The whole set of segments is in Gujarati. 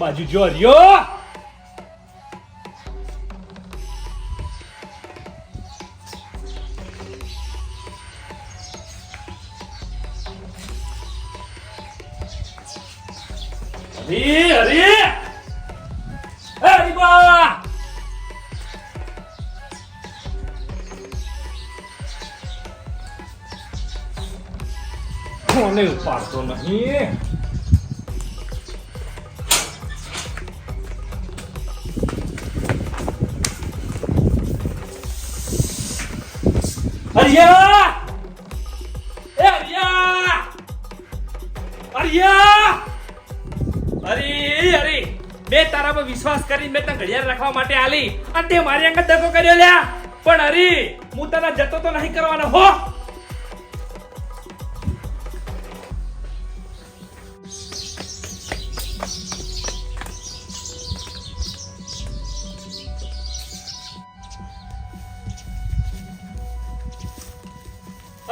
બાજુ જો હરિયો હરી હરી. એ હરીબા કોને ઉપાડતો નહીં? હરિયા એ હરિયા હરિયા અરે અરે મેં તારા પર વિશ્વાસ કરીને મેં તને ઘડિયાળ રાખવા માટે આલી. અને તે મારી અંગત દગો કર્યો લ્યા. પણ હરી, હું તને જતો તો નહીં કરવાનો, હો?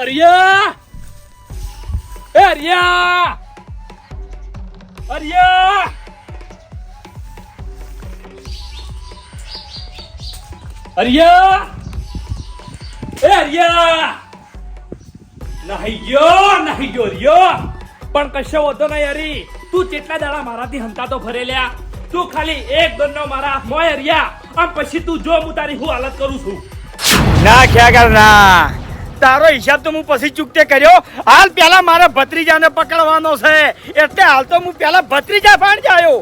અરિયા! એ અરિયા! અરિયા! અરિયા! એ અરિયા! નહીં પણ કશો વધો નહીં હરી તું જેટલા દાડા મારાથી હંકાતો ફરેલ્યા, તું ખાલી એક દંડો મારા હાથમાં હરિયા આમ પછી તું જો હું તારી હું હાલત કરું છું. ના ખ્યાગર ના. તારો હિસાબ તો હું પછી ચૂકતે કર્યો. હાલ પેલા મારે ભત્રીજાને પકડવાનો છે. એટલે હાલ તો હું પેલા ભત્રીજા પણ જાયો.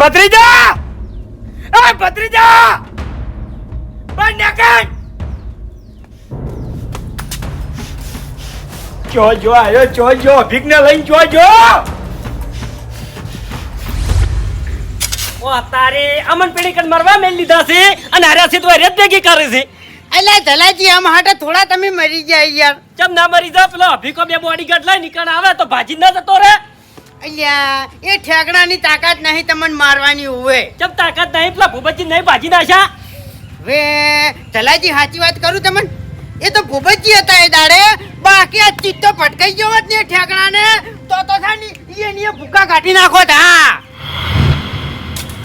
ભત્રીજા! એ ભત્રીજા! બહાર નીકળ જો જો આયો જો જો ભીખને લઈને જો જો! ઓ તારે અમન પેડી કન મરવા મેલ લીધા છે અને હાર્યા છે તો રેત ભેગી કરે છે. એટલે ધલાજી આમ હાટે થોડા તમે મરી જાય યાર. ચમ ના મરી જા પેલો અભિકો બે બોડી ગાર્ડ લઈ નીકળ આવે તો ભાજી ના જતો રે અલ્યા એ ઠેકડાની તાકાત નહીં તમને મારવાની હોય ચમ તાકાત નહીં? પેલા ભૂપતજી નહીં ભાજી નાશા વે તલાજી સાચી વાત કરું તમને? એ તો ભૂપતજી હતા એ દાડે. બાકી આ ચિત્તો પટકાઈ ગયો હોત ને ઠેકડાને તો તો થાય એની ભૂકા કાઢી નાખો હા.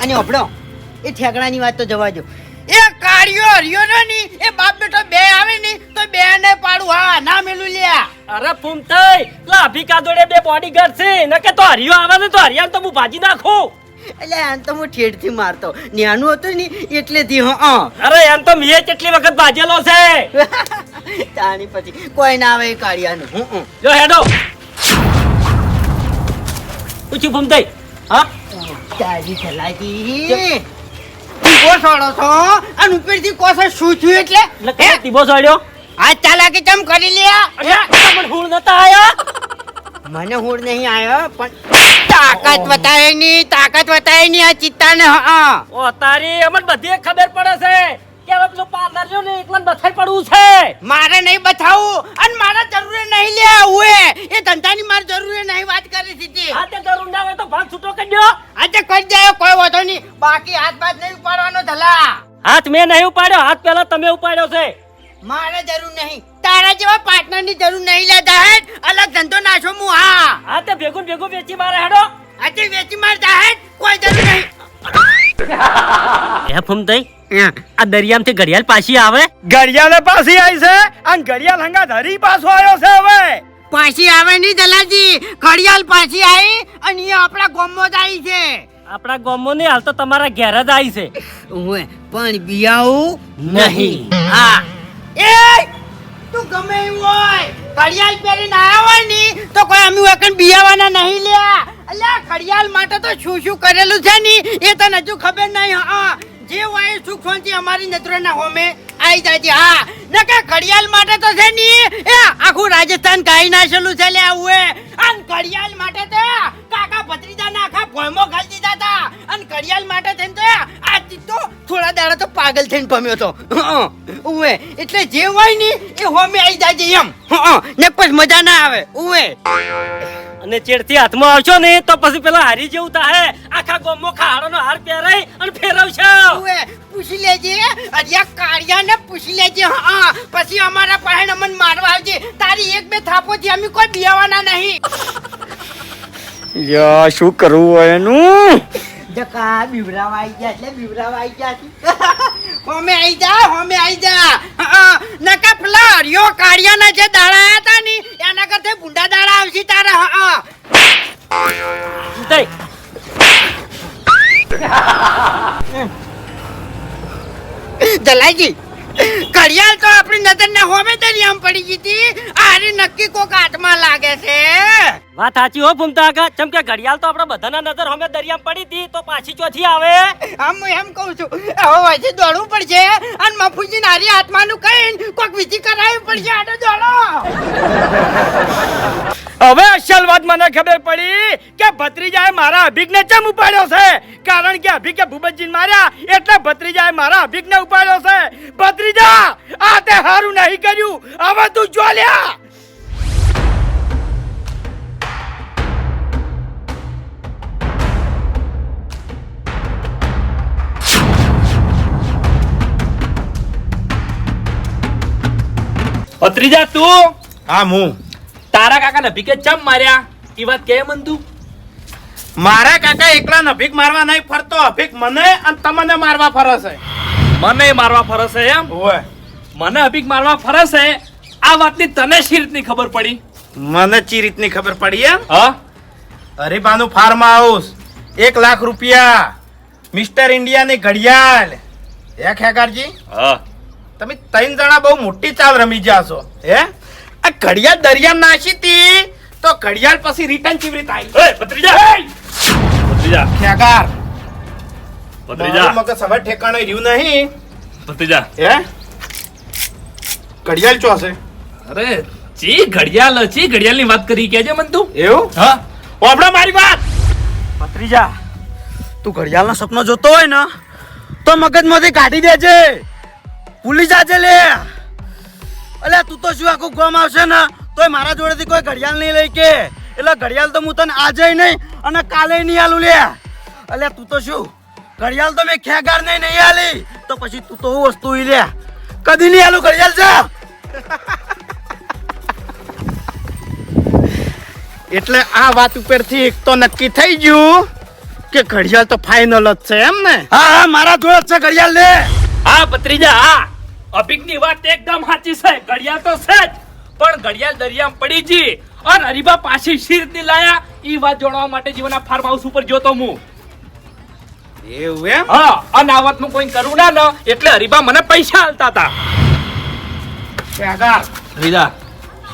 અને ઓપડો એ ઠેકડાની વાત તો જવા દો એ કાળિયો હરિયો ને. ની એ બાપ બેટો બે આવે ની તો બે ને પાડું. હા ના મેલું લ્યા અરે ફૂમ થઈ પેલા અભિકા જોડે બે બોડી ગાર્ડ છે. નકે તો હરિયો આવે ને તો હરિયાને તો હું ભાજી નાખું. એટલે એમ તો હું ઠેડથી મારતો. ન્યાનું હતું ને એટલેથી હા અરે એમ તો મેં કેટલી વખત ભાજેલો છે. તાણી પછી. કોઈ ના આવે કાઢ્યાનું કાળિયાનું. હું. જો હેડો. પૂછ્યું ફૂમ થઈ. હા? તારી ચલાકી ઊભો સોડો છો? અને ઉપરથી કોસો શું છું એટલે? કઈ તીબો સડ્યો આ ચાલાકી ચમ કરી લ્યા પણ હુળ નતા આયો? મને હુળ નહીં આયો પણ તાકાત બતાયની તાકાત બતાયની આ ચિત્તાને હા ઓ તારી અમન બધી ખબર પડે છે કે હવે પેલું પાર્લર જો ને એકલા બથાઈ પડવું છે. મારે નહીં બથાવું અને મારા જરૂર નહીં લે ઉએ એ. ધંધાની મારે જરૂર નહીં વાત કરી દીધી હા તે જરૂર ના હોય તો ભાગ છૂટો કરજો આજે કરી જાય કોઈ વાંધો નહીં. બાકી હાથ બાદ નહીં ઉપાડવાનો ધલા. હાથ મેં નહીં ઉપાડ્યો હાથ પહેલા તમે ઉપાડ્યો છે. મારે જરૂર નહીં. તારા જેવા પાર્ટનરની જરૂર નહીં લેતા હે અલગ ધંધો નાશો હું હા. હા તે ભેગું ભેગું વેચી મારે હેડો. આજે વેચી મારતા હે કોઈ જરૂર નહીં. એ ફમ થઈ આ દરિયામાંથી ઘડિયાળ પાછી આવે? ઘડિયાળ પાછી આવી છે અને ઘડિયાળ હંગા ધરી પાછો આવ્યો છે હવે. પાછી આવે નહીં દલાજી. ઘડિયાળ પાછી આવી અને એ આપણા ગામમાં જ આવી છે. આપણા ગામો ને હાલ તો તમારા ઘેર જ આવી છે. ઓવે પણ બિયાવું નહીં. હા. એ તું ગમે એવું હોય. ઘડિયાળ પહેરીને આવ્યા હોયની તો કોઈ અમે વખત બિયાવાના નહીં લ્યા. અલ્યા ઘડિયાળ માટે તો શું શું કરેલું છે ની એ તને હજુ ખબર નહીં હા. જે એ સુખ અમારી નજરોના હોમે આઈ જાય છે. હા નકા ઘડિયાળ માટે તો છે ની, એ આખું રાજસ્થાન કાઈ નાખેલું છે લ્યા ઉએ અન ઘડિયાળ માટે તો કાકા ભત્રીજાના આખા ભોમો ઘાલી દીધા હતા. અને ઘડિયાળ માટે થઈને તો આ તો થોડા દાડા તો પાગલ થઈને ભમ્યો તો ઉવે, એટલે જે હોય ને એ હોમે આવી જાજે એમ. ને પછી મજા ના આવે. ઉવે. અને ચેડથી હાથમાં આવશો ને તો પછી પેલા હારી જેવું થાય આખા ગોમમાં ખાડાનો હાર પહેરાય અને ફેરવશો. પૂછી લેજે. અરિયા કાળિયાને પૂછી લેજે હા પછી અમારા પાસે અમને મારવા આવજે. તારી એક બે થાપોથી અમે કોઈ બિયાવાના નહીં. યા શું કરવું હોય એનું? જકા બીવરાવા આવી ગયા એટલે બીવરાવા આવી ગયા હોમે આવી જા હોમે આવી જા. હા, નકા પેલા હરિયો કાળિયાના જે દાડા હતા ને એના કરતા ભૂંડા દાડા આવશે તારે હા ઘડિયાળ તો આપણી નજર ને હોમે આમ પડી ગઈ હતી. આરી નક્કી કોક હાથમાં લાગે છે. વાત સાચી હો ભૂમતા કાકા ચમ કે ઘડિયાળ તો આપણા બધાના નજર અમે દરિયામાં પડી હતી તો પાછી ચોથી આવે. આમ હું એમ કહું છું હવે વચ્ચે દોડવું પડશે અને મફુજી નારી આત્માનું કહીને કોક વિધિ કરાવી પડશે આટો દોડો. હવે અસલ વાત મને ખબર પડી કે ભત્રીજાએ મારા અભિગને ચમ ઉપાડ્યો છે? કારણ કે અભિગે ભૂપતજીને માર્યા એટલે ભત્રીજાએ મારા અભિગને ઉપાડ્યો છે. ભત્રીજા આ તે હારું નહીં કર્યું. હવે તું ચોલ્યા ભત્રીજા તું? હા હું. તારા કાકાને ભીકે ચમ માર્યા? એ વાત કે મન તું મારા કાકા એકલા નભીક મારવા નહીં ફરતો. અભિક મને અને તમને મારવા ફરશે મને મારવા ફરશે એમ? ઓય. મને અભિક મારવા ફરશે આ વાતની તને શી રીતની ખબર પડી? મને ચી રીતની ખબર પડી એમ? હા? હરિભાનું ફાર્મ હાઉસ એક લાખ રૂપિયા મિસ્ટર ઇન્ડિયાની ઘડિયાળ. હે ખેગારજી હા. તમે ત્રણ જણા બહુ મોટી ચાલ રમી ગયા છો હે? આ ઘડિયાળ દરિયા નાશી તી તો ઘડિયાળ પછી રિટર્ન કેવી રીતે આવી? ભત્રીજા! ભત્રીજા! ખેગાર ભત્રીજા! મગજ હવે ઠેકાણે રહ્યું નહીં. ભત્રીજા! હે? ઘડિયાળ ચો હશે? અરે ચી ઘડિયાળ ચી ઘડિયાળની વાત કરી કેજે મન તું એવું? હા. ઓબળો મારી વાત! ભત્રીજા તું ઘડિયાળનો સપનો જોતો હોય ને તો મગજમાંથી કાઢી દેજે. ભૂલી જાજે લે. અલ્યા તું તો શું આખું ગમ આવશે ને? તોય મારા જોડેથી કોઈ ઘડિયાળ નહીં લઈ કે. એટલે ઘડિયાળ તો હું તને આજે નહીં અને કાલે નહીં આલું લે. અલ્યા તું તો શું? ઘડિયાળ તો મેં ખેગાર નહીં નહીં આલી. તો પછી તું તો હું વસ્તુ લે. કદી નહીં આલું ઘડિયાળ છે? એટલે આ વાત ઉપરથી એક તો નક્કી થઈ ગયું કે ઘડિયાળ તો ફાઇનલ જ છે એમ ને? હા હા મારા જોડે જ છે ઘડિયાળ લે. હા ભત્રીજા હા. અભિકની વાત એકદમ સાચી છે ઘડિયાળ તો છે જ. પણ ઘડિયાળ દરિયામાં પડી જી અને હરીબા પાછી શી રીતની લાયા. ઈ વાત જોડવા માટે જીવના ફાર્મ હાઉસ ઉપર જોતો હું. એવું એમ? હા અને આ વાતનું કોઈ કરું ના ન એટલે હરીબા મને પૈસા આલતા હતા. કેગા રીદા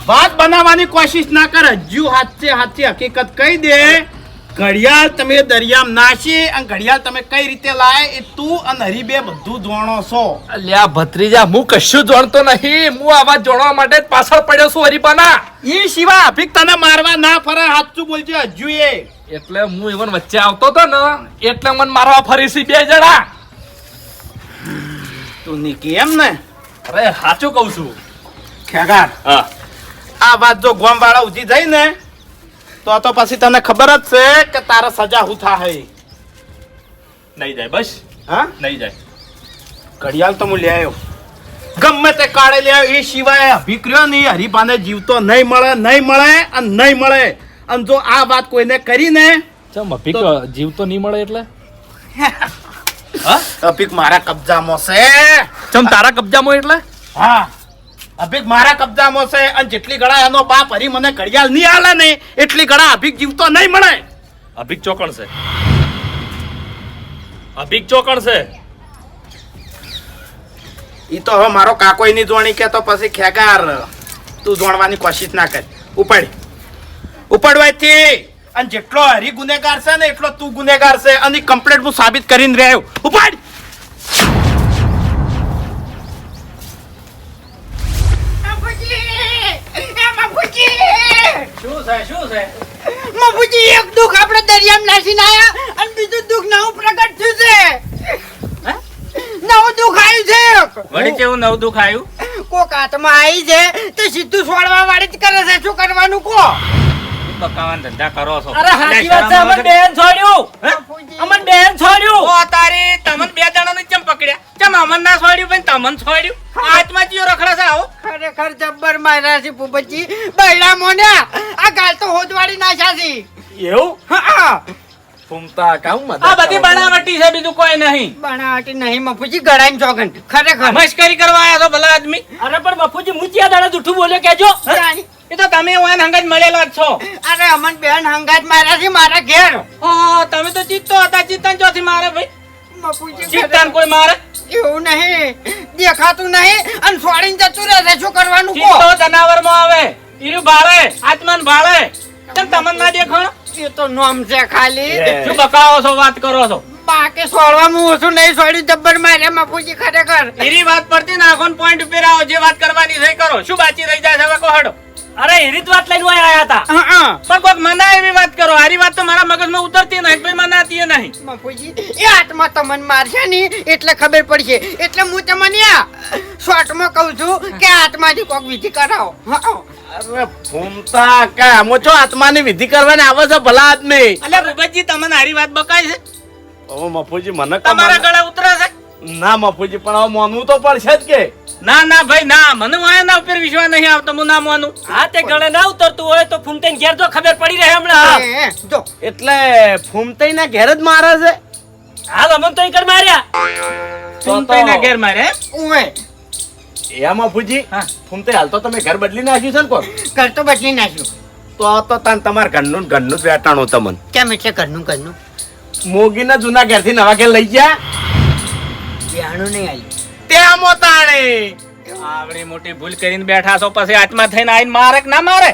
વાત બનાવવાની કોશિશ ના કર. હજુ હાથે હાથે હકીકત કહી દે. ઘડિયાળ તમે દરિયામાં નાશી અને ઘડિયાળ તમે કઈ રીતે લાય એ તું અને હરીબે બધું જોણો છો. અલ્યા ભત્રીજા હું કશું જોણતો નહીં. હું આવા જોણવા માટે પાછળ પડ્યો છું હરીબાના. એ સિવાય અભિક તને મારવા ના ફરે સાચું બોલજે હજુ એ. એટલે હું ઇવન વચ્ચે આવતો હતો ને એટલે મને મારવા ફરી બે જણા. તું નીકી એમ ને? અરે સાચું કહું છું. ખેગાર હા. આ વાત જો ગોમ વાળા ઉધી જાય ને તો તો પછી તને ખબર જ છે કે તારા સજા હું થાય નહીં જાય બસ. હા? નહીં જાય. ઘડિયાળ તો હું લઈ આવ્યો. ગમે તે કાળે લે એ સિવાય અભિક્રિયો નહીં હરીબાને જીવતો નહીં મળે નહીં મળે અને નહીં મળે. અને જો આ વાત કોઈને કરીને ચમ અભિક જીવતો નહીં મળે એટલે? અભિક મારા કબજામાં છે. ચમ તારા કબજામાં એટલે? હા. અભિક મારા કબજામાં છે અને જેટલી ગળા એનો બાપ હરી મને ઘડિયાળ નહીં આલે ને એટલી ગળા અભિક જીવતો નહીં મળે. અભિક ચોકણ છે. અભિક ચોકણ છે. ઈ તો હવે મારો કાકો નહીં જોણી કે તો પછી ખેગાર. તું જોણવાની કોશિશ ના કર. ઉપાડ. ઉપાડવાથી અને જેટલો હરી ગુનેગાર છે ને એટલો તું ગુનેગાર છે અને કમ્પ્લેટ હું સાબિત કરીને રહ્યો. ઉપાડ. બાપુજી! એક દુખ આપણે દરિયામાં નાસીને આયા અને બીજું દુખ નવું પ્રગટ થયું છે. નવું દુખ છે વળી નવું દુખ આવ્યું? કોક આત્મા આવી છે તે સીધું છોડવા વાળી જ કરે છે. શું કરવાનું કો બકાવાના ધંધા કરો છો. અરે હાચી વાત છે અમન બેન છોડ્યું. અમન બેન છોડ્યું. ઓ તારી તમન બે જણાને ચમ પકડ્યા? કેમ અમન ના છોડ્યું પણ તમને છોડ્યું? આત્મા જીઓ રખડા છે આવો. ખરેખર જબ્બર માર્યા છે પુપજી બૈડા મોન્યા. આ ગાલ તો હોદવાડી નાખ્યા છે. એવું? હા. ફૂમતા કામ આ બધી બનાવટી છે બીજું કોઈ નહીં. બનાવટી નહીં મફુજી ગળાઈ ચોગન ખરેખર. મસ્કરી કરવા આયા છો ભલા આદમી? અરે પણ બાપુજી મુચિયા દાડા જૂઠું બોલ્યો કેજો એ તો તમે ઓન હંગાજ મળેલા છો. અરે અમન બેન હંગાત માર્યા છે મારા ઘેર. ઓ તમે તો ચિત્તો હતા ચિત્તન ચોથી મારે ભાઈ. મફુજી ચિત્તન કોઈ મારે? એવું નહીં. દેખાતું નહીં અને છોડીને જતું રહે શું કરવાનું કો જનાવરમાં આવે ઈરું ભાળે આત્માન ભાળે. તેમ તમને ના દેખાણ. એ તો નોમ છે ખાલી. શું બકાવો છો વાત કરો છો? બાકી છોડવામાં ઓછું નહીં છોડ્યું જબ્બર માર્યા મફુજી ખરેખર. એરી વાત પરથી નાખોન ને પોઈન્ટ ઉપર આવો જે વાત કરવાની છે કરો. શું બાચી રહી જાય છે હવે કહો અરે એ રીત વાત લઈને આયા હતા. હા, હા. પણ કોઈક મનાય એવી વાત કરો. હારી વાત તો મારા મગજમાં ઉતરતી નહીં ભાઈ મનાતી નહીં. બાપુજી એ આત્મા તમને મારશે ને એટલે ખબર પડશે. એટલે હું તમને આ શોર્ટમાં કહું છું કે આત્માથી કોક વિધિ કરાવો. હા. અરે ફૂમતા કા આમો છો આત્માની વિધિ કરવાની આવે છે ભલા આદમી? અલે ભૂપતજી તમને હારી વાત બકાય છે? ઓ મફુજી મને તમારા ગળા ઉતરે છે? ના મફુજી પણ હવે માનવું તો પડશે જ કે. ના ના ભાઈ ના મને વાયના ઉપર વિશ્વાસ નહીં આવતો હું ના માનું. હા તે ગળે ના ઉતરતું હોય તો ફૂમતે ઘેર તો ખબર પડી રહે હમણાં. એ, એ, જો. એટલે ફૂમતાઈ ના ઘેર જ મારે છે? હા અમન તો કર માર્યા? તું ના ઘેર મારે એમ? ભૂજી. ફૂમતાઈ હાલ તો તમે ઘર બદલી નાખ્યું છે ને કોણ? ઘર તો બદલી નાખ્યું. તો તો તાન તમાર ઘરનું ઘરનું જ વેટાણું તમને. કેમ એટલે ઘરનું ઘરનું? મોગીના જૂના ઘરથી નવા ઘેર લઈ ગયા? બિહાણું નહીં આવ્યું ત્યાં મોતાણે આવડી મોટી ભૂલ કરીને બેઠા છો પછી આત્મા થઈને આઈને મારે કે ના મારે?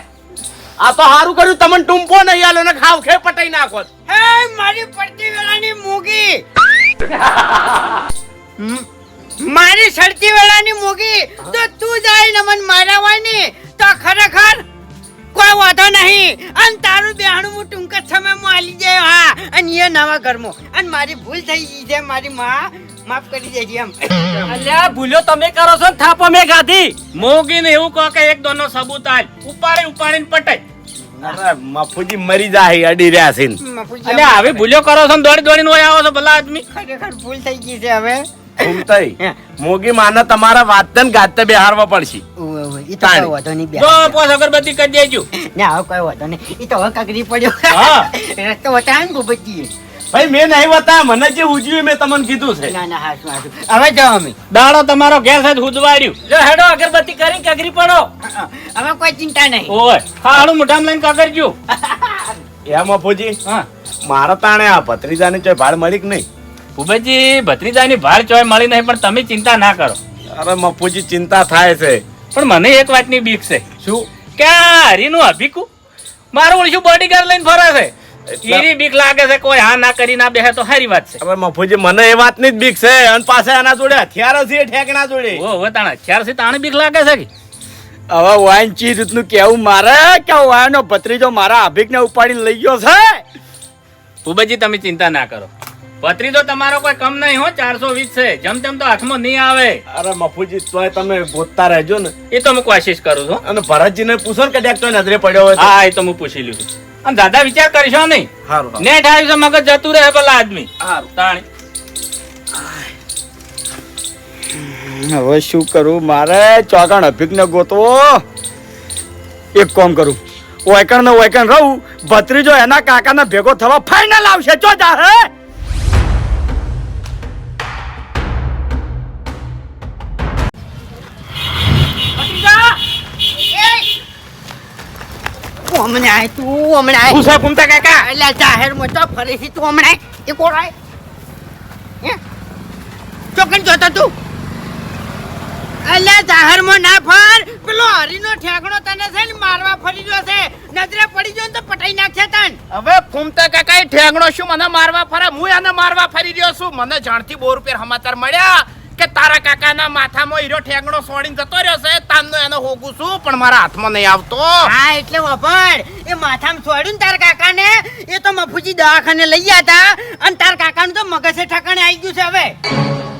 આ તો સારું કર્યું તમને ટૂંપો નહીં આલો ને ખાવ ખે પટાઈ નાખો. હે મારી પડતી વેળાની મૂગી. હમ, મારી સડતી વેળાની મૂગી તો તું જાય ને મને હોય તો ખરેખર કોઈ વાંધો નહીં. અને તારું બેહાણું હું ટૂંક જ સમયમાં આલી જાય હા. અને એ નવા ઘરમાં. અને મારી ભૂલ થઈ ગઈ છે મારી માં માફ કરી દેજે એમ. અલ્યા ભૂલ્યો તમે કરો છો ને થાપો મેં ગાધી. મોગીને એવું કહો કે એક દોનો સબૂત આજ ઉપાડી ઉપાડીને પટાઈ અરે મફુજી મરી જાય અડી રહ્યા છે અને હવે ભૂલ્યો કરો છો ને દોડી દોડીને ઓય આવો છો ભલા આદમી. ખરેખર ભૂલ થઈ ગઈ છે હવે. ઘૂમતાઈ મોગી માને તમારા વાતન ને ગાતે બેહારવા પડશે. ઉવે, ઉવે, ઈ તો કોઈ વાંધો નહીં જો પોસ અગરબત્તી કરી દેજો. ના હવે કોઈ વાંધો નહીં. ઈ તો હવે કગરી પડ્યો હા. રસ્તો ને. ભાઈ મેં નહીં વતા મને જે ઉજવ્યું મેં તમને કીધું છે. ના હવે જાઓ અમે. દાડો તમારો ઘેર સાથે હુદવાડ્યું. જો હેડો અગરબત્તી કરી કગરી પડો. હવે કોઈ ચિંતા નહીં. ઓય ખાડું મોઢામાં લઈને કાગરજો એ મફુજી હા. મારા તાણે આ ભત્રીજાને ચોય ભાડ મળી કે નહીં? ભૂપતજી ભત્રીજાની ભાર ચોય મળી નહીં પણ તમે ચિંતા ના કરો. અરે મફુજી ચિંતા થાય છે. પણ મને એક વાતની બીક છે. શું? કે હરીનું અભિકુ મારું ઓળશું બોડીગાર્ડ લઈને ફરે છે. એની બીક લાગે છે કોઈ હા ના કરી ના બેહે તો સારી વાત છે. અરે મફુજી મને એ વાતની જ બીક છે. અને પાસે આના જોડે હથિયાર છે ઠેકણા જોડે. ઓ હવે તાણા હથિયાર છે તાણે બીક લાગે છે કે? હવે વાઈન ચીજ રીતનું કેવું મારે? કે વાયનો ભત્રીજો મારા અભિકને ઉપાડીને લઈ ગયો છે? ભૂપતજી તમે ચિંતા ના કરો. ભત્રીજો તમારો કોઈ કમ નહીં હો ચારસો વીસ છે. જેમ તેમ તો હાથમાં નહીં આવે. અરે મફુજી તોય તમે ગોતતા રહેજો ને. એ તો હું કોશિશ કરું છું. અને ભરતજીને પૂછો ને કદાચ તો નજરે પડ્યો હોય હા એ તો હું પૂછી લીધું અને દાદા વિચાર કરશો નહીં. હારું ને નેટ આવ્યું છે મગજ જતું રહે પેલા આદમી. હારું. તાણી. હવે શું કરું? મારે ચોકણ અભિકને ગોતવો. એક કોમ કરું. ઓયકણ ને ઓયકણ રહું. ભત્રીજો એના કાકાના ભેગો થવા ફાઇનલ આવશે. ચો જા હે? હમણાં તું હમણાં શું છે ફૂમતા કાકા? એટલે જાહેરમાં તો ફરીથી તું હમણાં એ કોણ હે? ચોકન જોતો તું? અલ્યા જાહેરમાં ના ફર. પેલો હરીનો ઠેકડો તને છે ને મારવા ફરી ગયો છે. નજરે પડી ગયો તો પટાઈ નાખશે તન. હવે ફૂમતા કાકા એ ઠેંગણો શું મને મારવા ફરે? હું એને મારવા ફરી રહ્યો છું. મને જાણથી બોર રૂપિયા સમાચાર મળ્યા. કે તારા કાકાના માથામાં હીરો ઠેંગણો સોડીને જતો રહ્યો છે તામનો એનો હોગું છું પણ મારા હાથમાં નહીં આવતો. હા એટલે વફાડ એ માથામાં છોડ્યું ને તાર કાકાને એ તો મફુજી દવાખાને લઈ ગયા હતા અને તારા કાકાનું તો મગજે ઠેકાણે આવી ગયું છે હવે.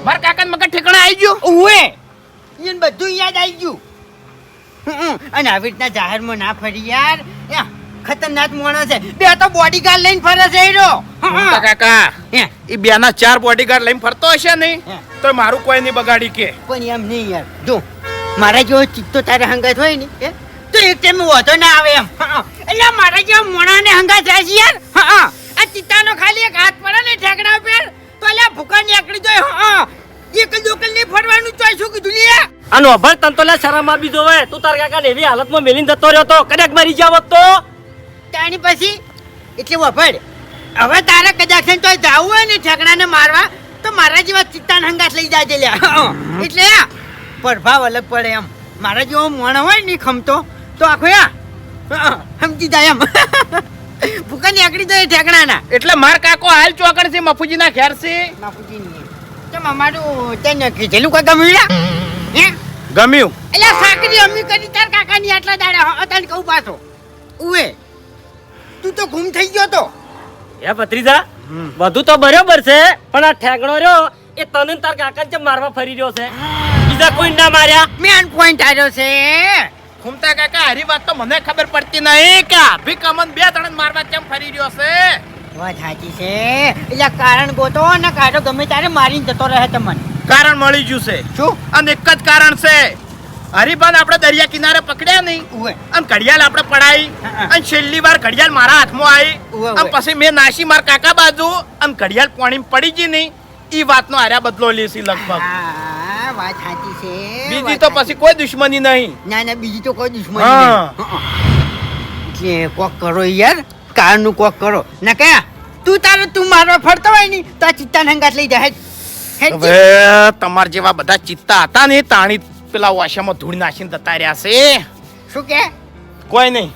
મારા કાકાને મગજ ઠેકાણે આવી ગયું? ઉવે એને બધું યાદ આવી ગયું. અને આવી રીતના જાહેરમાં ના ફરી યાર. ખતરનાક માણસ છે. બે તો બોડીગાર્ડ લઈને ફરે છે એ રહ્યો. હમ, મોટા હમ. કાકા એ બે ના ચાર બોડીગાર્ડ લઈને ફરતો હશે ને તો મારું કોઈ નહીં બગાડી કે. પણ એમ નહીં યાર. જો મારા જેવો ચિત્તો તારે હંગાત હોય ને તો એક ટાઈમ વધો ના આવે એમ. એટલે મારા જેવો મોણાને હંગાત થાય છે યાર. હા, હા. આ ચિત્તાનો ખાલી એક હાથ પડે ને ઠેકડા પર તો અલ્યા ભૂકા નીકળી જાય હા, એક એકલ દોકલ નહીં ફરવાનું તો શું કીધું લે? અને અભર તન તો લે શરમ આવી જોવે તું તાર કાકા એવી હાલતમાં મેલીન જતો રહ્યો તો કદાચ મરી જાવ તો. તાણી પછી? એટલે વફડ. હવે તારે કદાચ તો ને જાવું હોય ને ઠેકડાને મારવા તો મારા જેવા ચિત્તાન હંગાત લઈ જાય લ્યા. એટલે આ પ્રભાવ અલગ પડે એમ. મારા જેવો મોણ હોય ને ખમતો તો આખો યા સમજી જાય એમ. ભૂકા નીકળી જાય ઠેકડાના. એટલે માર કાકો હાલ ચોકડ છે મફુજી ના ઘેર છે? મફુજી ની તેમ અમારું તેને કીધેલું કોઈ ગમ્યું હે? ગમ્યું. એટલે સાકરી અમી કરી તાર કાકાની આટલા દાડા હા, તને કહું પાછો. ઉવે. તું તો ગુમ થઈ ગયો તો. એ ભત્રીજા બધું તો બરોબર છે પણ આ ઠેકણો રહ્યો એ તને તાર કાકા જે મારવા ફરી રહ્યો છે? બીજા કોઈ ના માર્યા? મેન પોઈન્ટ આવ્યો છે. ખુમતા કાકા હારી વાત તો મને ખબર પડતી નહીં કે આભી કમન બે ત્રણ મારવા કેમ ફરી રહ્યો છે? વાત સાચી છે. એટલે કારણ ગોતો ને કાઢો ગમે ત્યારે મારીને જતો રહે તમને. કારણ મળી ગયું છે. શું? અને એક જ કારણ છે. હરિભાન આપણે દરિયા કિનારે પકડ્યા નહીં. અને ઘડિયાળ આપણે પડાઈ. અને છેલ્લી વાર ઘડિયાળ મારા હાથમાં આવી. અને પછી મેં નાસી માર કાકા બાજુ અને ઘડિયાળ પાણી પડી ગઈ નહીં. ઈ વાતનો આર્યા બદલો લેસી લગભગ. વાત સાચી છે. બીજી તો પછી કોઈ દુશ્મની નહીં. ના ના બીજી તો કોઈ દુશ્મની. નહીં. કોક કરો યાર કારનું કોક કરો. ના કયા? તું તારે તું મારો ફરતો હોય ને તો આ ચિત્તા નંગાત લઈ જાય તમાર જેવા બધા ચિત્તા હતા ને તાણી પેલા વાશામાં ધૂળ નાખીને જતા રહ્યા છે. શું કે? કોઈ નહીં.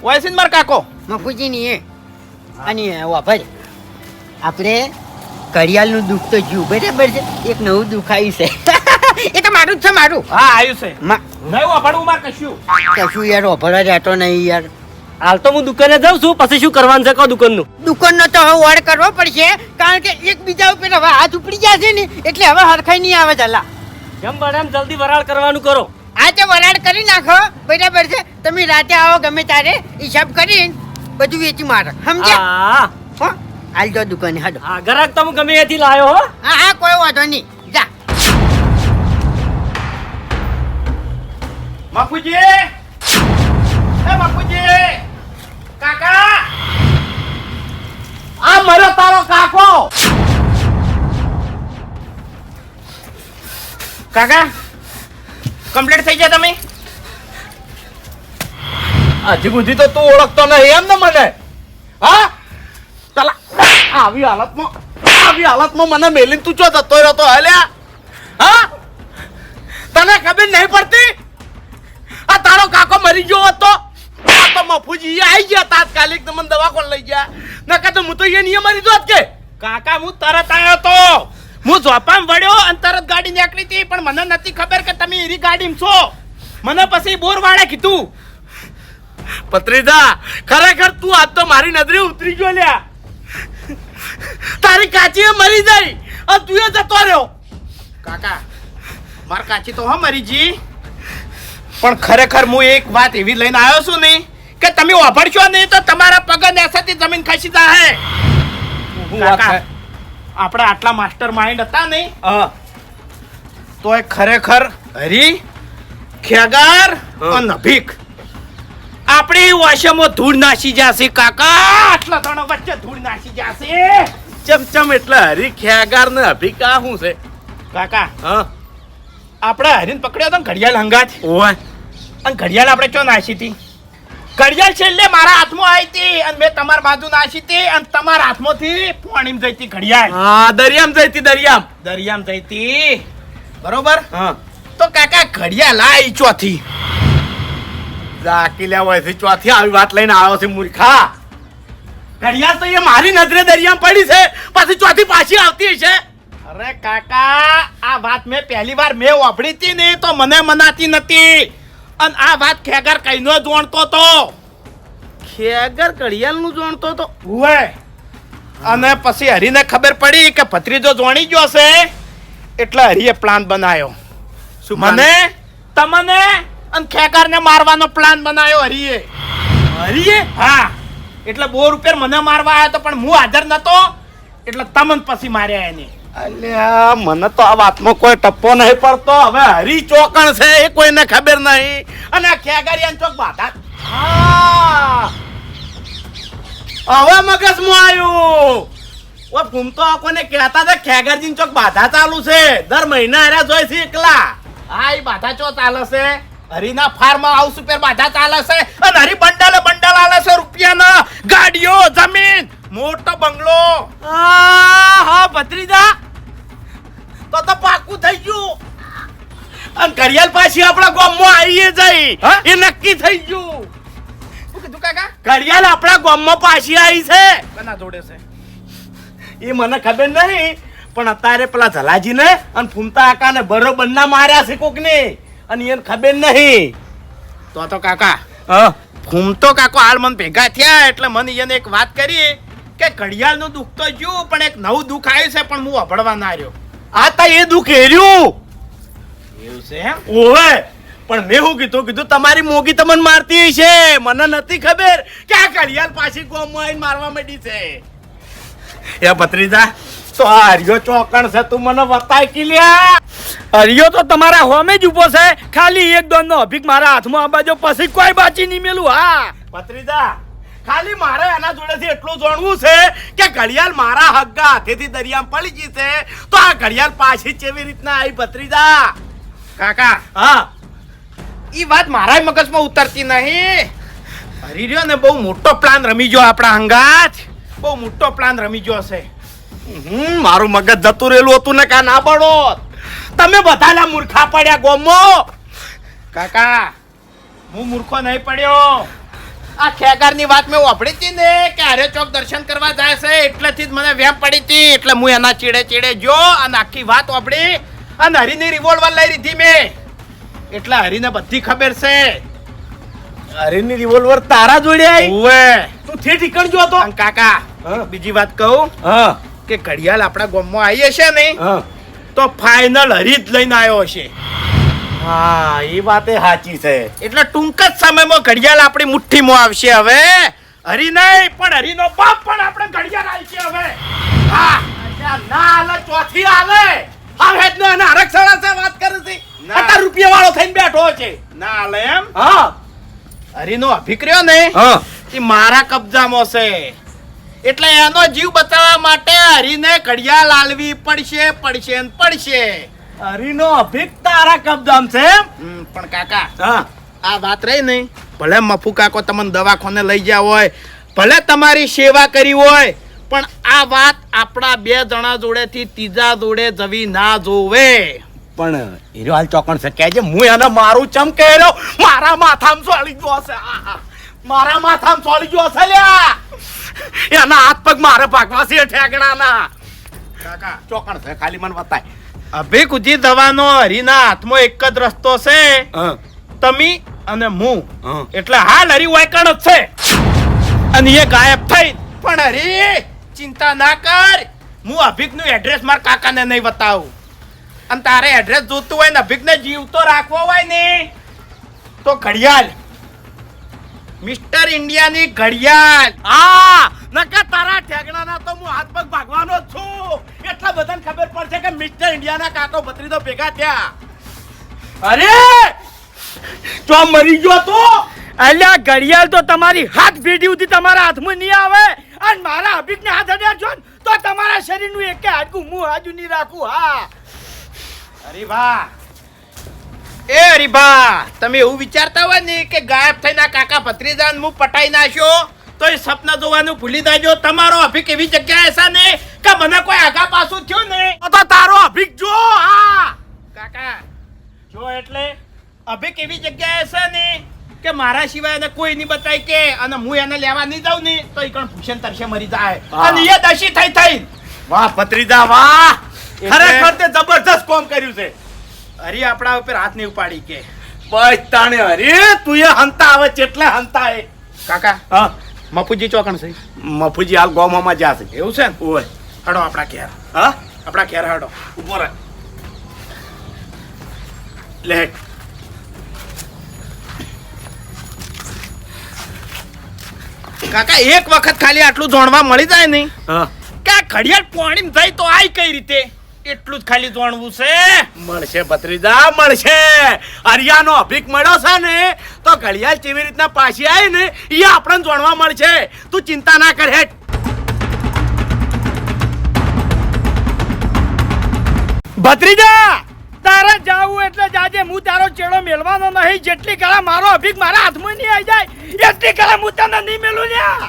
કોઈ છે ને મારા કાકો? મફુજી ની એ. અને વાપર આપણે કરિયાલનું દુઃખ તો જીવ બરાબર છે. એક નવું દુઃખ આવ્યું છે. એ તો મારું જ છે મારું. હા આવ્યું છે. મા- નહીં વાપરવું માર કશું. કશું યાર ઓભરા રહેતો નહીં યાર. હાલ તો હું દુકાને જાઉં છું પછી શું કરવાનું છે? કહો દુકાનનું. દુકાનનો તો હવે ઓર્ડર કરવો પડશે કારણ કે એકબીજા ઉપર હવે હાથ ઉપડી જાય છે ને એટલે હવે હરખાઈ નહીં આવે ચાલા જેમ બને એમ જલ્દી વરાળ કરવાનું કરો. આ તે વરાળ કરી નાખો. બરાબર છે. તમે રાતે આવો ગમે ત્યારે હિસાબ કરીને બધું વેચી મારો. સમજ્યા? હા. હાલ જો દુકાને હાડો હા ગ્રાહક તો હું ગમે ત્યાંથી લાયો હો. હા હા કોઈ વાંધો નહીં. જા. બાપુજી એ બાપુજી કાકા! આ મરો તારો કાકો! કાકા? કમ્પ્લીટ થઈ ગયા તમે? હજી સુધી તો તું ઓળખતો નહીં એમ ને મને. હા? તલા આવી હાલતમાં આવી હાલતમાં મને મેલીને તું ચો જતો રહ્યો હલ્યા હા તને ખબર નહીં પડતી? આ તારો કાકો મરી ગયો હતો તો મફુજી આવી ગયા તાત્કાલિક તમને દવાખાને લઈ ગયા. નકર તો હું તો એ નિયમ મરી દો કે. કાકા હું તરત આવ્યો તો. હું જોપામ વળ્યો અને તરત ગાડી નીકળી હતી પણ મને નથી ખબર કે તમે એરી ગાડીમાં છો. મને પછી બોરવાળે કીધું પત્રીદા ખરેખર તું આજ તો મારી નજરે ઉતરી ગયો લ્યા. તારી કાચી મરી જાય અને તું એ જતો રહ્યો. કાકા માર કાચી તો હા મરી જી પણ ખરેખર હું એક વાત એવી લઈને આવ્યો છું નહીં કે તમે વાપરશો નહીં તો તમારા પગ નેસાથી જમીન ખસી જાહે. કાકા, આપણા આટલા માસ્ટર માઇન્ડ હતા નહીં? તો એ ખરેખર હરી ખેગાર અને ભીખ આપણી વાશામાં ધૂળ નાસી જશે કાકા. આટલા ત્રણ વચ્ચે ધૂળ નાસી જશે. ચમ ચમ એટલે હરી ખેગાર ને આ શું છે? કાકા હા. આપણે હરીને પકડ્યો તો ઘડિયાળ હંગાત. ઓય. અને ઘડિયાળ આપણે ચો નાસી હતી? ઘડિયાળ છેલ્લે મારા હાથમાં આવી હતી અને મેં તમારા બાજુ નાસી હતી અને તમારા હાથમાંથી પાણીમાં જઈતી ઘડિયાળ. હા દરિયામ જઈતી દરિયામ. દરિયામાં જઈતી બરોબર? હા. તો કાકા ઘડિયાળ આવી ચોથી. હોય છે ચોથી આવી વાત લઈને આવ્યો છે મૂર્ખા. ઘડિયાળ તો એ મારી નજરે દરિયામાં પડી છે. પાછી ચોથી પાછી આવતી છે અરે કાકા આ વાત મેં પહેલી વાર મેં વાપરી હતી ને તો મને મનાતી નથી અને આ વાત ખેગર કઈનો જોણતો તો. ખેગર ઘડિયાળનું જોણતો તો. હુએ અને પછી હરીને ખબર પડી કે ભત્રીજો જોણી ગયો છે. એટલે હરીએ પ્લાન બનાવ્યો શું મને? તમને? અને ખેગરને મારવાનો પ્લાન બનાવ્યો હરીએ. હરીએ? હા. એટલે બોર ઉપર મને મારવા આવ્યો તો પણ હું હાજર નતો? એટલે તમને પછી માર્યા એને. અલ્યા, મને તો આ વાતમાં કોઈ ટપ્પો નહીં પડતો. હવે હરી ચોકણ છે એ કોઈને ખબર નહીં. અને આ ખેગારિયાન ચોક બાધા. હવે મગજમાં આવ્યું. ઓ ઘૂમતો આ કોને કહેતા હતા ખેગરજી ચોક બાધા ચાલુ છે. દર મહિના હારે જોઈ છે એકલા. હા, એ બાધા ચો ચાલે છે? હરીના ફાર્મ હાઉસ ઉપર બાધા ચાલે છે. અને હરી બંડલ બંડલ આલે છે રૂપિયાના. ગાડીઓ, જમીન. મોટો બંગલો. આ હા ભત્રીજા. તો તો પાકું થઈ ગયું. અને ઘડિયાળ પાછી આપણા ગામમાં આવીએ જઈ. એ નક્કી થઈ ગયું. કાકા? ઘડિયાળ આપણા ગામમાં પાછી આવી છે. કના જોડે છે? એ મને ખબર નહીં પણ અત્યારે પેલા જલાજીને અને ફૂમતા આકાને બરોબર ના માર્યા છે કોકને. અને એને ખબર નહીં. તો તો કાકા હા. ઘૂમતો કાકો હાલ મને ભેગા થયા એટલે મને એને એક વાત કરી. કે ઘડિયાળનું દુઃખ તો જ્યું પણ એક નવું દુઃખ આવ્યું છે પણ હું અભળવા ના રહ્યો. આ તા એ દુઃખ હેર્યું એવું છે એમ? ઓવે પણ મેં શું કીધું કીધું તમારી મોગી તમને મારતી છે મને નથી ખબર કે આ ઘડિયાળ પાછી ગોમમાં આવીને મારવા માંડી છે. એ ભત્રીજા તો આ હરિયો ચોકણ છે તું મને બતાય કે લ્યા હરિયો તો તમારા હોમે જ ઊભો છે. ખાલી એક દોન નો અભિક મારા હાથમાં આ બાજુ પછી કોઈ બાચી નહીં મેલું હા. ભત્રીજા ખાલી મારે એના જોડેથી એટલું જાણવું છે કે ઘડિયાળ મારા હગ્ગા હાથેથી દરિયામાં પડી ગઈ છે. તો આ ઘડિયાળ પાછી કેવી રીતના આવી ભત્રીજા? કાકા હા. ઈ વાત મારા મગજમાં ઉતરતી નહીં. હરી રહ્યો ને બહુ મોટો પ્લાન રમી ગયો આપણા હંગાત. બહુ મોટો પ્લાન રમી ગયો છે. હમ, મારું મગજ જતું રહેલું હતું ને કા ના પડો તમે બધાના મૂર્ખા પડ્યા ગોમો. કાકા હું મૂર્ખો નહીં પડ્યો. આ ખેગારની વાત મેં વાપરી હતી ને કે હારે ચોક દર્શન કરવા જાય છે એટલેથી જ મને વેમ પડી હતી. એટલે હું એના ચીડે ચીડે જો અને આખી વાત વાપરી અને હરીની રિવોલ્વર લઈ લીધી મેં. એટલે હરીને બધી ખબર છે. હરીની રિવોલ્વર તારા જોડે આવી ઓવે તું થી ઠીકણ જો તો? કાકા. બીજી વાત કહું હા. કે ઘડિયાળ આપણા ગામમાં આવી હશે ને તો ફાઇનલ હરી જ લઈને આવ્યો હશે. હા એ વાતે સાચી છે. એટલે ટૂંક જ સમયમાં ઘડિયાળ આપણી મુઠ્ઠીમાં આવશે હવે. હરી નહીં પણ હરીનો બાપ પણ આપણે ઘડિયાળ આવશે હવે. હા ના આલે ચોથી આલે. હવે જ ના આરક્ષણ છે વાત કરું છે. આટલા રૂપિયા વાળો થઈને બેઠો છે. ના આલે એમ? હા. હરીનો અભિક્રયો ને હા. એ મારા કબજામાં છે. એટલે એનો જીવ બચાવવા માટે હરીને ઘડિયાળ લાલવી પડશે પડશે ને પડશે. હરીનો અભિક તારા કબજામ છે પણ કાકા હા. આ વાત રહી નહીં. ભલે મફુ કાકો તમને દવાખાને લઈ ગયા હોય ભલે તમારી સેવા કરી હોય પણ આ વાત આપણા બે જણા જોડેથી ત્રીજા જોડે જવી ના જોવે. પણ હીરો હાલ ચોકણ છે. કે છે હું એને મારું ચમ કે રહ્યો? મારા માથામાં સોળી ગયો છે આહા. મારા માથામાં સોળી ગયો છે લ્યા. એના હાથ પગ મારે ભાગવા છે ઠેકડાના. કાકા. ચોકણ છે ખાલી મને બતાય. અભિકુજી દવાનો હરીના હાથમાં એક જ રસ્તો છે. હા. તમે અને હું. હા. એટલે હાલ હરી વાયકણ જ છે. અને એ ગાયબ થઈ. પણ હરી ચિંતા ના કર. હું અભિકનું એડ્રેસ મારા કાકાને નહીં બતાવું. અને તારે એડ્રેસ જોતું હોય ને અભિકને જીવતો રાખવો હોય ને તો ઘડિયાળ. મિસ્ટર ઇન્ડિયાની ઘડિયાળ. આ નકા તારા ઠેકડાના તો હું હાથ પગ ભાગવાનો છું. એટલા બધાને ખબર પડશે કે મિસ્ટર ઇન્ડિયાના કાકો ભત્રીજો ભેગા થયા. અરે તો મરી ગયો તો? અલ્યા ઘડિયાળ તો તમારી હાથ ભેડી ઉધી તમારા હાથમાં નહીં આવે. અને મારા અભિકને હાથ અડ્યા છો ને તો તમારા શરીરનું એક હાડકું હું હાજુ નહીં રાખું હા. હરીભા એ હરીભા તમે એવું વિચારતા હોય ને કે ગાયબ થઈને કાકા ભત્રીજાન હું પટાઈ નાખ્યો તો એ સપના જોવાનું ભૂલી જાજો. તમારો અભિક એવી જગ્યાએ છે ને કે મને કોઈ આગા પાછું થયું ને? તો તારો અભિક જો હા. કાકા જો એટલે અભિક એવી જગ્યાએ છે ને કે મારા સિવાય એને કોઈ નહીં બતાય કે અને હું એને લેવા નહીં જાઉં ને તો એ કણ ભૂષણ તરસે મરી જાય. અને એ દશી થઈ થઈ. વાહ ભત્રીજા વાહ. ખરેખર તે જબરજસ્ત કામ કર્યું છે. હરી આપણા ઉપર હાથ નહીં ઉપાડી કે. બસ તાણે અરે તું એ હંતા આવે ચેટલે હંતા એ. કાકા હા. મફુજી ચોકણ છે. મફુજી હાલ ગોમામાં જા છે. એવું છે ને? ઓય. હડો આપણા ઘેર. હા? આપણા ઘેર હડો. ઊભો રહે. લે. કાકા એક વખત ખાલી આટલું જોણવા મળી જાય નહીં? હા. કે ઘડિયાળ પોણીમ જાય તો આય કઈ રીતે? એટલું જ ખાલી જાણવું છે. મળશે ભત્રીજા, મળશે. હરિયાનો અભિક મળ્યો છે ને, તો ઘડિયાળ કેવી રીતના પાછી આવી ને, એ આપણને જાણવા મળશે. તું ચિંતા ના કર હેઠ. ભત્રીજા, તારે જાવું એટલે જાજે હું તારો ચેડો મેળવાનો નહીં. જેટલી કળા મારો અભિક મારા હાથમાં નહીં આવી જાય, એટલી કળા હું તને નહીં મેલું લ્યા.